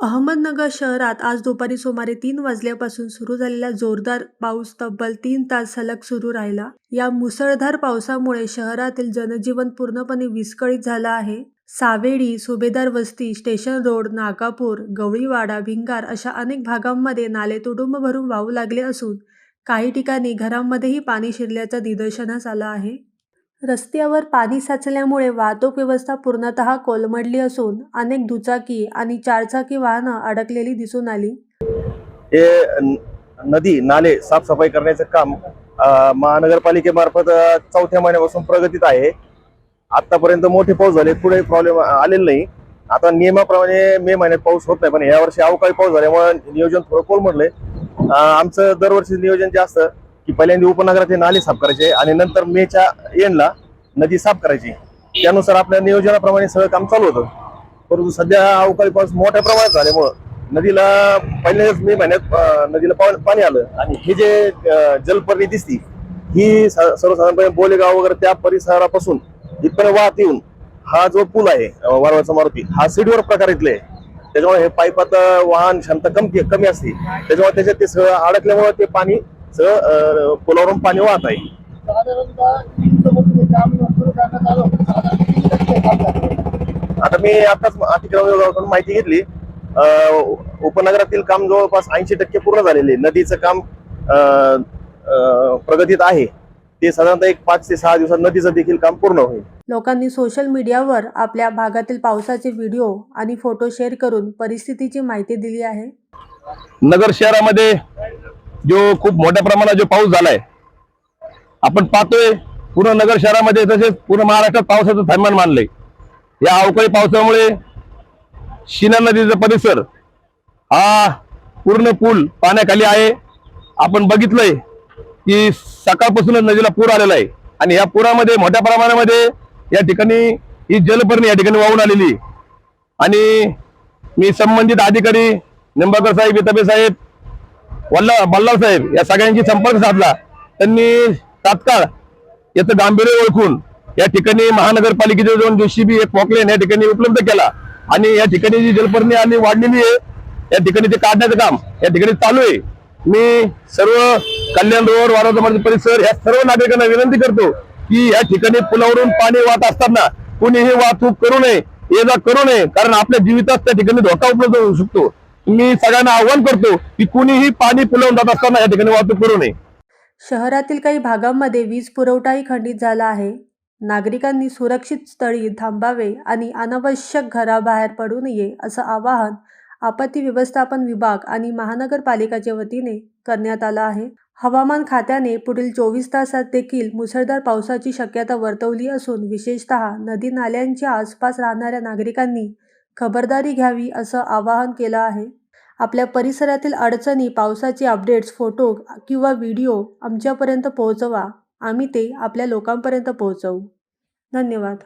अहमदनगर शहरात आज दुपारी सुमारे तीन वाजल्यापासून सुरू झालेला जोरदार पाऊस तब्बल तीन तास सलग सुरू राहिला. या मुसळधार पावसामुळे शहरातील जनजीवन पूर्णपणे विस्कळीत झालं आहे. सावेडी सुभेदार वस्ती स्टेशन रोड नागापूर गवळीवाडा भिंगार अशा अनेक भागांमध्ये नाले तुडुंब भरून वाहू लागले असून काही ठिकाणी घरांमध्येही पाणी शिरल्याचं निदर्शनास आलं आहे. रस्त्यावर पाणी साचल्यामुळे वाहतूक व्यवस्था पूर्णतः कोलमडली असून अनेक दुचाकी आणि चारचाकी वाहनं अडकलेली दिसून आली. हे न- नदी नाले साफसफाई करण्याचं काम महानगरपालिकेमार्फत चौथ्या महिन्यापासून प्रगतीत आहे. आतापर्यंत मोठे पाऊस झाले पुढे प्रॉब्लेम आलेला नाही. आता नियमाप्रमाणे मे महिन्यात पाऊस होत नाही पण यावर्षी अवकाळी पाऊस झाल्यामुळे नियोजन थोडं कोलमडलंय. अ, आमचं दरवर्षी नियोजन जे असतं की पहिल्यांदा उपनगरात हे नाले साफ करायचे आणि नंतर मेच्या एंडला नदी साफ करायची. त्यानुसार आपल्या नियोजनाप्रमाणे सगळं काम चालू होतं. परंतु सध्या अवकाळी पाऊस मोठ्या प्रमाणात झाल्यामुळं नदीला पहिल्याच मे महिन्यात नदीला पाणी आलं. आणि हे जे जलपर्णी दिसती ही सर्वसाधारणपणे बोलेगाव वगैरे त्या परिसरापासून इथपर्यंत वाहत येऊन हा जो पूल आहे वारवाचा मारुती हा सीडीवर प्रकारातले आहे त्याच्यामुळे हे पाईपात वाहन क्षमता कमी कमी असते. त्याच्यामुळे त्याच्यात ते सगळं अडकल्यामुळे ते पाणी अं, पुलावरून पाणी वाहत आहे? आता मी आताच अतिक्रम विभागाकडून माहिती घेतली उपनगरातील काम जवळपास ऐंशी टक्के पूर्ण झालेले आहे. नदीचं काम प्रगतीत आहे ते साधारणतः एक पाच ते सहा दिवसात नदीचं देखील काम पूर्ण होईल लोकांनी सोशल मीडियावर आपल्या भागातील पावसाचे व्हिडिओ आणि फोटो शेअर करून परिस्थितीची माहिती दिली आहे नगर शहरामध्ये जो खूप मोठ्या प्रमाणात जो पाऊस झालाय आपण पाहतोय पूर्ण नगर शहरामध्ये तसेच पूर्ण महाराष्ट्रात पावसाचं थैमान मानलंय. या अवकाळी पावसामुळे शिना नदीचा परिसर हा पूर्ण पूल पाण्याखाली आहे. आपण बघितलंय की सकाळपासूनच नदीला पूर आलेला आहे आणि या पुरामध्ये मोठ्या प्रमाणामध्ये या ठिकाणी ही जलपर्णी या ठिकाणी वाहून आलेली आणि मी संबंधित अधिकारी निंबाकर साहेब वितबे साहेब वल्ला बल्लाळ साहेब या सगळ्यांशी संपर्क साधला. त्यांनी तात्काळ याचं गांभीर्य ओळखून या ठिकाणी महानगरपालिकेचे दोन जेसीबी एक पॉकलेन या ठिकाणी उपलब्ध केला. आणि या ठिकाणी जी जलपर्णी आणि वाढलेली आहे या ठिकाणी ते काढण्याचं काम या ठिकाणी चालू आहे. मी सर्व कल्याण रोड वारा समाज परिसर या सर्व नागरिकांना विनंती करतो की या ठिकाणी पुलावरून पाणी वाहत असताना कुणीही वाहतूक करू नये ये जा करू नये कारण आपल्या जीवितात त्या ठिकाणी धोका उपलब्ध होऊ शकतो. मी सगळ्यांना आव्हान करतो की कुणीही पाणी पुलवून जात असताना या ठिकाणी वाहतूक करू नये. शहरातील काही भागांमध्ये वीज पुरवठाही खंडित झाला आहे. नागरिकांनी सुरक्षित स्थळी थांबावे आणि अनावश्यक घराबाहेर पडू नये असं आवाहन आपत्ती व्यवस्थापन विभाग आणि महानगरपालिकाच्या वतीने करण्यात आलं आहे. हवामान खात्याने पुढील चोवीस तासात देखील मुसळधार पावसाची शक्यता वर्तवली असून विशेषतः नदी नाल्यांच्या आसपास राहणाऱ्या नागरिकांनी खबरदारी घ्यावी असं आवाहन केलं आहे. आपल्या परिसरातील अडचणी पावसाचे अपडेट्स फोटो किंवा व्हिडिओ आमच्यापर्यंत पोहोचवा. आम्ही ते आपल्या लोकांपर्यंत पोहोचवू. धन्यवाद.